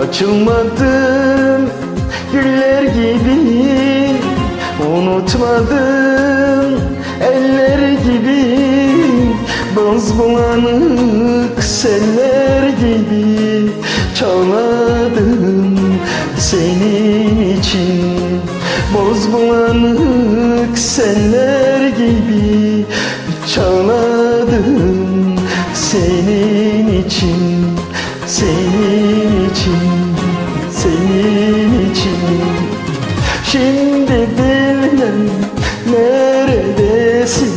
Açılmadım güller gibi. Unutmadım eller gibi. Boz bulanık seller gibi. Çağladım senin için. Boz bulanık seller gibi. Çağladım senin için. Senin için Senin için. Şimdi bilmem neredesin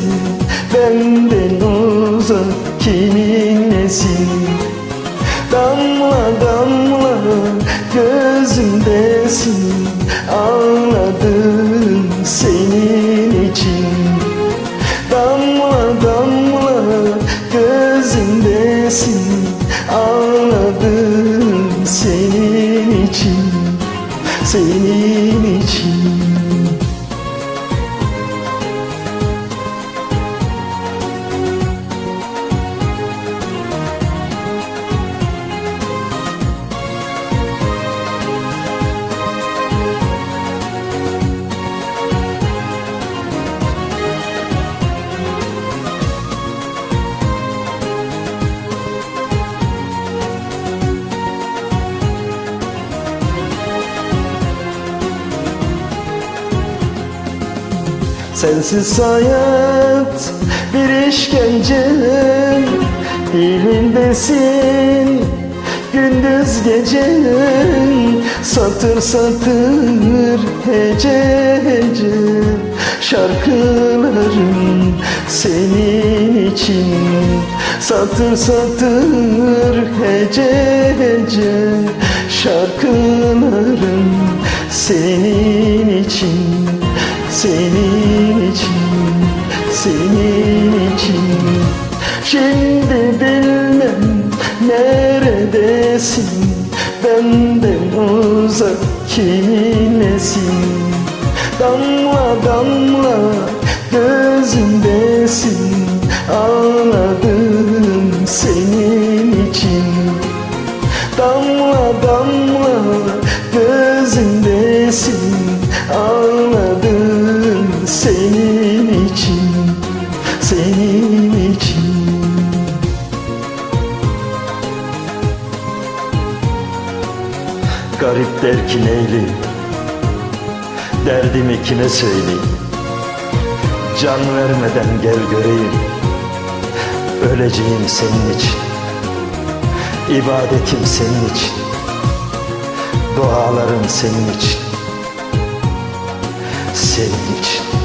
Benden uzak kiminlesin Damla damla gözümdesin Ağladım senin için. Damla damla gözümdesin Senin Sensiz hayat bir işkence Dilindesin gündüz gece Satır satır hece hece. Şarkılarım senin için Satır satır hece hece. Şarkılarım senin için senin senin için. Şimdi bilmem neredesin? Benden uzak kiminlesin? Damla damla gözümdesin Ağladım senin için. Damla Garip der ki neyleyim Derdimi kime söyleyeyim? Can vermeden gel göreyim. Öleceğim senin için. İbadetim senin için. Dualarım senin için. Senin için